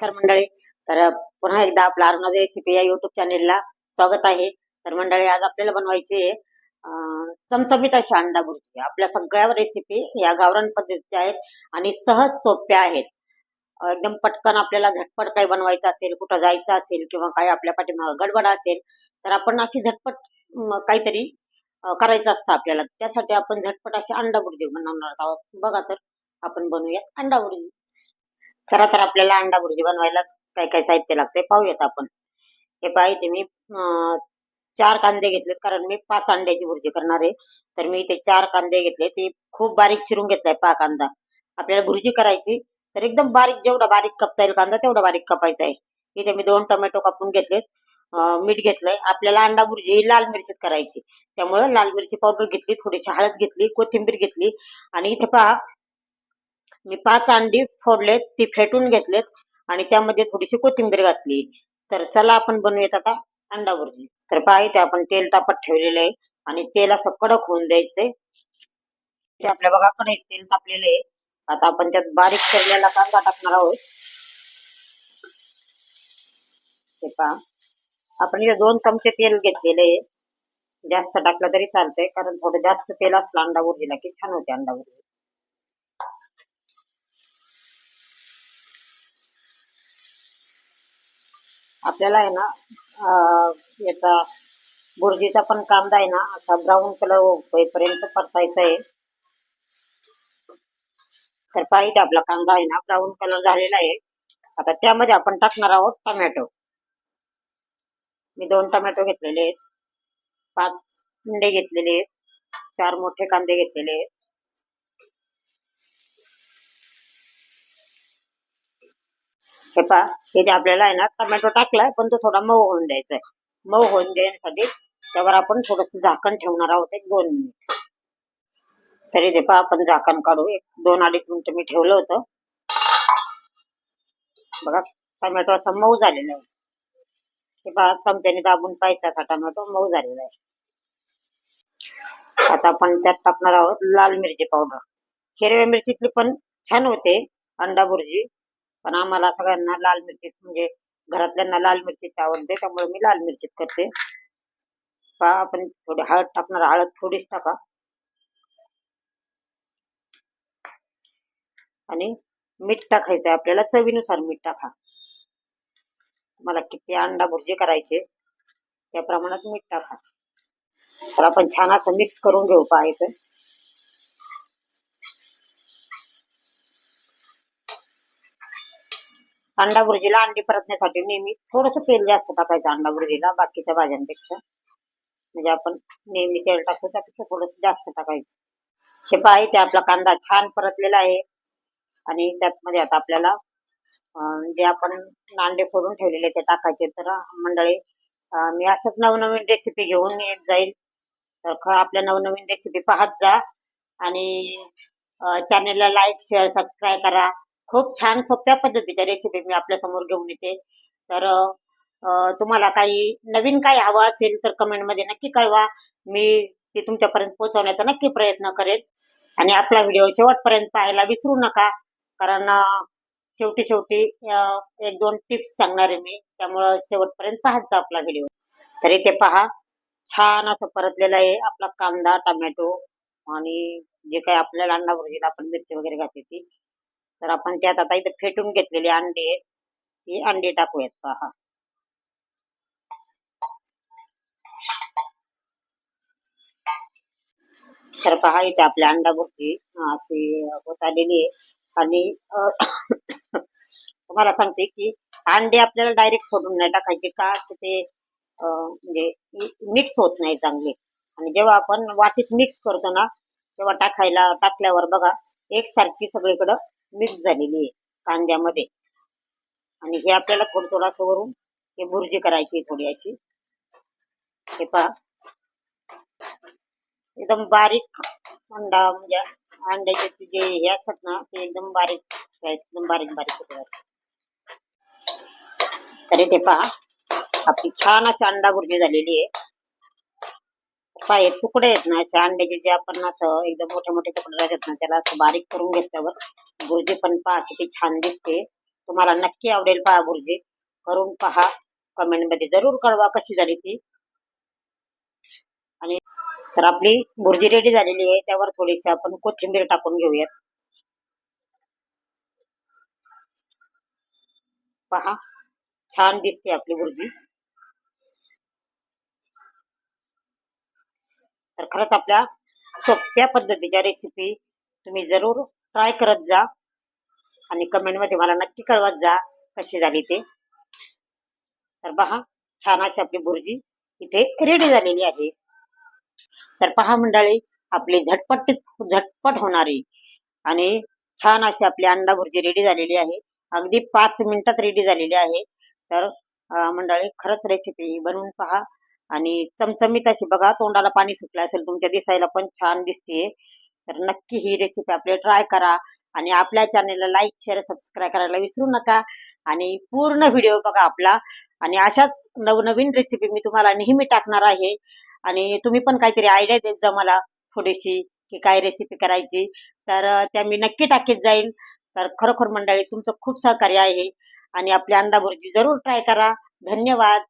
तर मंडळी तर पुन्हा एकदा आपला अरुणाज रेसिपी या युट्यूब चॅनेलला स्वागत आहे. तर मंडळी आज आपल्याला बनवायची आहे चमचमीत अशी अंडा भुर्जी आपल्या सगळ्या रेसिपी या गावरान पद्धतीच्या आहेत आणि सहज सोप्या आहेत. एकदम पटकन आपल्याला झटपट काही बनवायचं असेल कुठं जायचं असेल किंवा काही आपल्या पाठीमागं गडबड असेल तर आपण अशी झटपट काहीतरी करायचं असतं आपल्याला. त्यासाठी आपण झटपट अशी अंडा भुर्जी बनवणार आहोत. बघा तर आपण बनवूयात अंडा भुर्जी खरं तर आपल्याला अंडा भुर्जी बनवायला काय काय साहित्य लागते पाहूयात आपण. हे पाहिजे मी चार कांदे घेतलेत कारण मी पाच अंड्याची भुर्जी करणार आहे. तर मी इथे चार कांदे घेतले ते खूप बारीक चिरून घेतलाय पा कांदा. आपल्याला भुर्जी करायची तर एकदम बारीक जेवढा बारीक कापता येईल कांदा तेवढा बारीक कापायचा आहे. इथे मी दोन टोमॅटो कापून घेतलेत मीठ घेतलंय. आपल्याला अंडा भुर्जी लाल मिरचीत करायची. त्यामुळे लाल मिरची पावडर घेतली थोडीशी हळद घेतली कोथिंबीर घेतली. आणि इथे पहा मी पाच अंडी फोडलेत ती फेटून घेतलेत आणि त्यामध्ये थोडीशी कोथिंबीर घातली. तर चला आपण बनवूयात आता अंडा भुर्जी तर पहा ते आपण तेल तापत ठेवलेलं आहे आणि तेल असं कडक होऊन द्यायचंय ते आपल्या बघा कडे तेल तापलेलं आहे. आता आपण त्यात बारीक चिरलेला कांदा टाकणार आहोत. ते पहा आपण इथे दोन चमचे तेल घेतलेले आहे. जास्त टाकलं तरी चालतंय कारण थोडं जास्त तेल असलं अंडा भुर्जीला की छान होते अंडा भुर्जी आपल्याला आहे ना याचा बुर्जीचा पण कांदा आहे ना असा ब्राऊन कलर होईपर्यंत परतायचा आहे. तर पाहिजे आपला कांदा आहे ना ब्राऊन कलर झालेला आहे. आता त्यामध्ये आपण टाकणार आहोत टमॅटो मी दोन टमॅटो घेतलेले आहेत. पाच अंडे घेतलेले आहेत. चार मोठे कांदे घेतलेले आहेत. हे पहा इथे आपल्याला आहे ना टमॅटो टाकलाय पण तो थोडा मऊ होऊन द्यायचा आहे मऊ होऊन देण्यासाठी त्यावर आपण थोडस झाकण ठेवणार आहोत एक दोन मिनिट. तरी ते पहा आपण झाकण काढू. एक दोन अडीच मिनिट मी ठेवलं होतं. बघा टमॅटो असा मऊ झालेला आहे. हे पहा चमच्याने दाबून पाहिजे असा टमॅटो मऊ झालेला आहे. आता आपण त्यात टाकणार आहोत लाल मिरची पावडर. हिरव्या मिरचीतली पण छान होते अंडा भुर्जी पण आम्हाला सगळ्यांना लाल मिरची म्हणजे घरातल्यांना लाल मिरचीची आवडते त्यामुळे मी लाल मिरचीच करते. पहा आपण थोडी हळद टाकणार हळद थोडीच टाका. आणि मीठ टाकायचं आहे आपल्याला चवीनुसार मीठ टाका. मला किती अंडा भुर्जी करायचे त्या प्रमाणात मीठ टाका. तर आपण छान असं मिक्स करून घेऊ पाहायचं अंडा भुर्जीला अंडी परतण्यासाठी नेहमी थोडस तेल जास्त टाकायचं अंडा भुर्जीला बाकीच्या भाज्यांपेक्षा. म्हणजे आपण नेहमी तेल टाकतो त्यापेक्षा थोडस जास्त टाकायचं. हे आहे ते आपला कांदा छान परतलेला आहे. आणि त्यात मध्ये आता आपल्याला जे आपण नांडे फोडून ठेवलेले ते टाकायचे. तर मंडळी मी असंच नवनवीन रेसिपी घेऊन येत जाईल. तर आपल्या नवनवीन रेसिपी पाहत जा. आणि चॅनेलला लाईक शेअर सबस्क्राईब करा. खूप छान सोप्या पद्धतीच्या रेसिपी मी आपल्यासमोर घेऊन येते. तर तुम्हाला काही नवीन काही हवं असेल तर कमेंटमध्ये नक्की कळवा. मी ते तुमच्यापर्यंत पोहोचवण्याचा नक्की प्रयत्न करेन. आणि आपला व्हिडिओ शेवटपर्यंत पाहायला विसरू नका. कारण शेवटी शेवटी एक दोन टिप्स सांगणार आहे मी. त्यामुळं शेवटपर्यंत पाहायचा आपला व्हिडिओ तरी ते पहा. छान असं परतलेलं आहे आपला कांदा टमॅटो आणि जे काही आपल्याला अन्ना भुर्जीला आपण मिरची वगैरे घातली ती तर आपण त्यात आता इथे फेटून घेतलेले अंडे ही अंडी टाकूयात पहा. तर पहा इथे आपल्या अंडा भुर्जी अशी होत आलेली आहे. आणि तुम्हाला सांगते की अंडे आपल्याला डायरेक्ट फोडून नाही टाकायचे का? ते म्हणजे मिक्स होत नाही चांगले. आणि जेव्हा आपण वाटीत मिक्स करतो ना तेव्हा टाकायला टाकल्यावर बघा एकसारखी सगळीकडं मिक्स झालेली आहे कांद्यामध्ये. आणि हे आपल्याला थोडं थोडं असं वरून हे भुर्जी करायची आहे थोडी अशी. हे पहा. एकदम बारीक अंडा म्हणजे अंड्याचे जे हे असतात ना ते एकदम बारीक एकदम बारीक बारीक तरी ते पहा. आपली छान अशी अंडा भुर्जी झालेली आहे. पाय तुकडे आहेत ना असे. अंड्याचे जे आपण असं एकदम मोठे मोठे तुकडे राहतात ना त्याला असं बारीक करून घेतल्यावर भुर्जी पण पहा किती छान दिसते. तुम्हाला नक्की आवडेल पहा भुर्जी करून पहा. कमेंटमध्ये जरूर कळवा कशी झाली ती. आणि तर आपली भुर्जी रेडी झालेली आहे. त्यावर थोडीशी आपण कोथिंबीर टाकून घेऊयात. पहा. छान दिसते आपली भुर्जी खरंच आपल्या सोप्या पद्धतीच्या रेसिपी तुम्ही जरूर ट्राय करत जा. आणि कमेंटमध्ये मला नक्की कळवत जा कशी झाली ते. तर पहा छान अशी आपली भुर्जी इथे रेडी झालेली आहे. तर पहा मंडळी आपली झटपट झटपट होणारी आणि छान अशी आपली अंडा भुर्जी रेडी झालेली आहे. अगदी पाच मिनिटात रेडी झालेली आहे. तर मंडळी खरंच रेसिपी बनवून पहा. आणि चमचमीत अशी बघा तोंडाला पाणी सुटलं असेल तुमच्या दिसायला पण छान दिसते तर नक्की ही रेसिपी आपली ट्राय करा आणि आपल्या चॅनेलला लाईक शेअर सबस्क्राईब करायला विसरू नका. आणि पूर्ण व्हिडिओ बघा आपला. आणि अशाच नवनवीन रेसिपी मी तुम्हाला नेहमी टाकणार आहे. आणि तुम्ही पण काहीतरी आयडिया देत जा मला थोडीशी की काय रेसिपी करायची. तर त्या मी नक्की टाकीत जाईल. तर खरोखर मंडळी तुमचं खूप सहकार्य आहे. आणि आपली अंडा भुर्जी जरूर ट्राय करा. धन्यवाद.